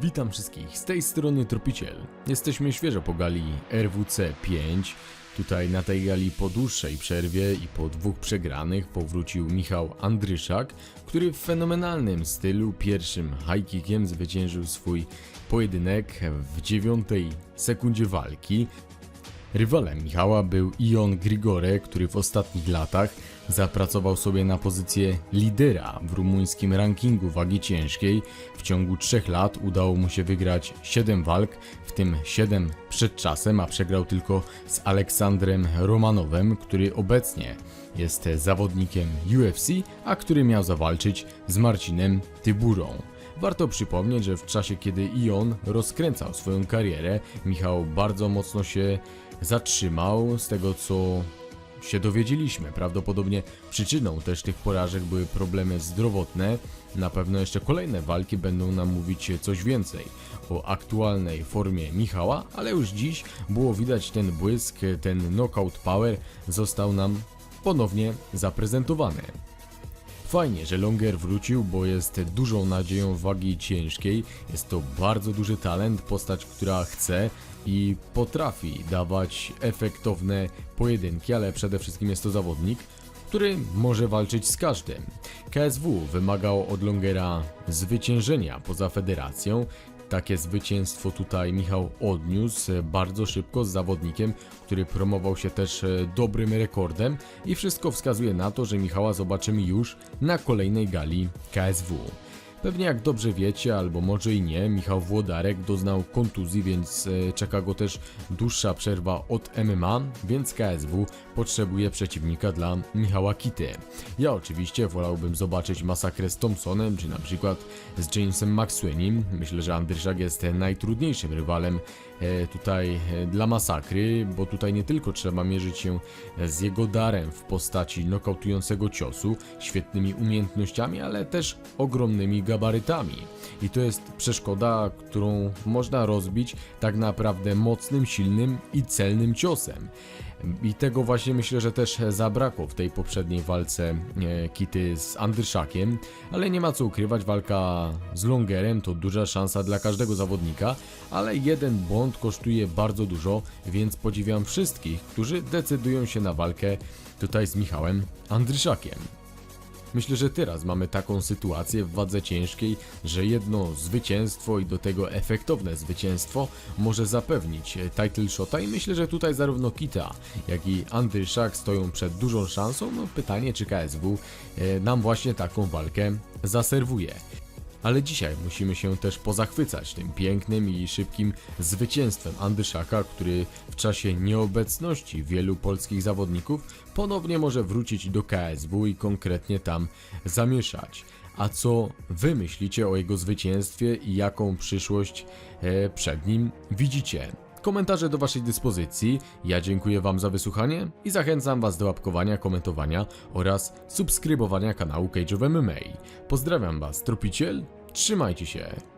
Witam wszystkich, z tej strony Tropiciel. Jesteśmy świeżo po gali RWC 5. Tutaj na tej gali po dłuższej przerwie i po dwóch przegranych powrócił Michał Andryszak, który w fenomenalnym stylu pierwszym high kickiem zwyciężył swój pojedynek w dziewiątej sekundzie walki. Rywalem Michała był Ion Grigore, który w ostatnich latach zapracował sobie na pozycję lidera w rumuńskim rankingu wagi ciężkiej. W ciągu 3 lat udało mu się wygrać 7 walk, w tym 7 przed czasem, a przegrał tylko z Aleksandrem Romanowem, który obecnie jest zawodnikiem UFC, a który miał zawalczyć z Marcinem Tyburą. Warto przypomnieć, że w czasie kiedy Ion rozkręcał swoją karierę, Michał bardzo mocno się zatrzymał z tego co się dowiedzieliśmy. Prawdopodobnie przyczyną też tych porażek były problemy zdrowotne. Na pewno jeszcze kolejne walki będą nam mówić coś więcej o aktualnej formie Michała, ale już dziś było widać ten błysk, ten knockout power został nam ponownie zaprezentowany. Fajnie, że Longer wrócił, bo jest dużą nadzieją wagi ciężkiej. Jest to bardzo duży talent, postać, która chce i potrafi dawać efektowne pojedynki, ale przede wszystkim jest to zawodnik, który może walczyć z każdym. KSW wymagał od Longera zwyciężenia poza federacją. Takie zwycięstwo tutaj Michał odniósł e, bardzo szybko z zawodnikiem, który promował się też e, dobrym rekordem i wszystko wskazuje na to, że Michała zobaczymy już na kolejnej gali KSW. Pewnie jak dobrze wiecie, albo może i nie, Michał Włodarek doznał kontuzji, więc e, czeka go też dłuższa przerwa od MMA, więc KSW potrzebuje przeciwnika dla Michała Kity. Ja oczywiście wolałbym zobaczyć masakrę z Thompsonem, czy na przykład z Jamesem McSweeney. Myślę, że Andryszak jest najtrudniejszym rywalem e, tutaj e, dla masakry, bo tutaj nie tylko trzeba mierzyć się z jego darem w postaci nokautującego ciosu, świetnymi umiejętnościami, ale też ogromnymi gabarytami. I to jest przeszkoda, którą można rozbić tak naprawdę mocnym, silnym i celnym ciosem. I tego właśnie myślę, że też zabrakło w tej poprzedniej walce e, Kity z Andryszakiem, ale nie ma co ukrywać, walka z Longerem to duża szansa dla każdego zawodnika, ale jeden błąd kosztuje bardzo dużo, więc podziwiam wszystkich, którzy decydują się na walkę tutaj z Michałem Andryszakiem. Myślę, że teraz mamy taką sytuację w wadze ciężkiej, że jedno zwycięstwo i do tego efektowne zwycięstwo może zapewnić e, title shota i myślę, że tutaj zarówno Kita, jak i Andryszak stoją przed dużą szansą. No pytanie, czy KSW e, nam właśnie taką walkę zaserwuje. Ale dzisiaj musimy się też pozachwycać tym pięknym i szybkim zwycięstwem Andyszaka, który w czasie nieobecności wielu polskich zawodników ponownie może wrócić do KSW i konkretnie tam zamieszać. A co wy myślicie o jego zwycięstwie i jaką przyszłość e, przed nim widzicie? Komentarze do Waszej dyspozycji. Ja dziękuję Wam za wysłuchanie i zachęcam Was do łapkowania, komentowania oraz subskrybowania kanału Cage of MMA. Pozdrawiam Was, Tropiciel, trzymajcie się.